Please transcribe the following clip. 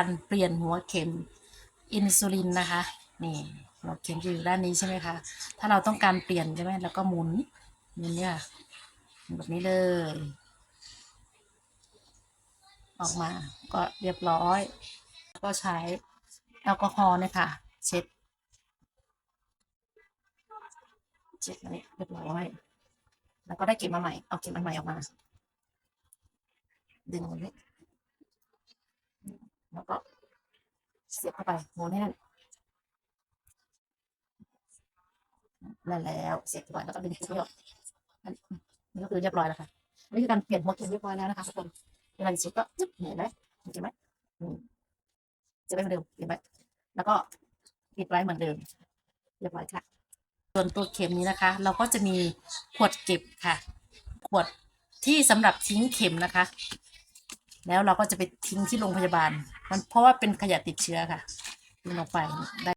การเปลี่ยนหัวเข็มอินซูลินนะคะนี่หัวเข็มจะอยู่ด้านนี้ใช่ไหมคะ ถ้าเราต้องการเปลี่ยนใช่ไหมแล้วก็หมุนหมุนเนี่ยแบบนี้เลย ออกมาก็เรียบร้อย ก็ใช้แอลกอฮอล์เนี่ยค่ะ เช็ดเช็ดนี้เรียบร้อยแล้วก็ได้เก็บมาใหม่เอาเก็บอันใหม่ออกมา ดึงมันไว้แล้วก็ เสียบเข้าไปหมุนให้แน่นนั่นแล้วเสียบเข้าไปแล้วก็ดึงขึ้นออกอันนี่ก็คือเรียบร้อยแล้วค่ะนี่คือการเปลี่ยนหัวเข็มเรียบร้อยแล้วนะคะทุกคนเวลาจะเช็ดก็จึ๊บเห็นไหมเห็นไหมอืมจะไม่เหมือนเดิมเห็นไหมแล้วก็ปิดไว้เหมือนเดิมเรียบร้อยค่ะ ส่วนตัวเข็มนี้นะคะ เราก็จะมีขวดเก็บค่ะ ขวดที่สำหรับทิ้งเข็มนะคะ แล้วเราก็จะไปทิ้งที่โรงพยาบาล มันเพราะว่าเป็นขยะติดเชื้อค่ะทิ้งลงไปได้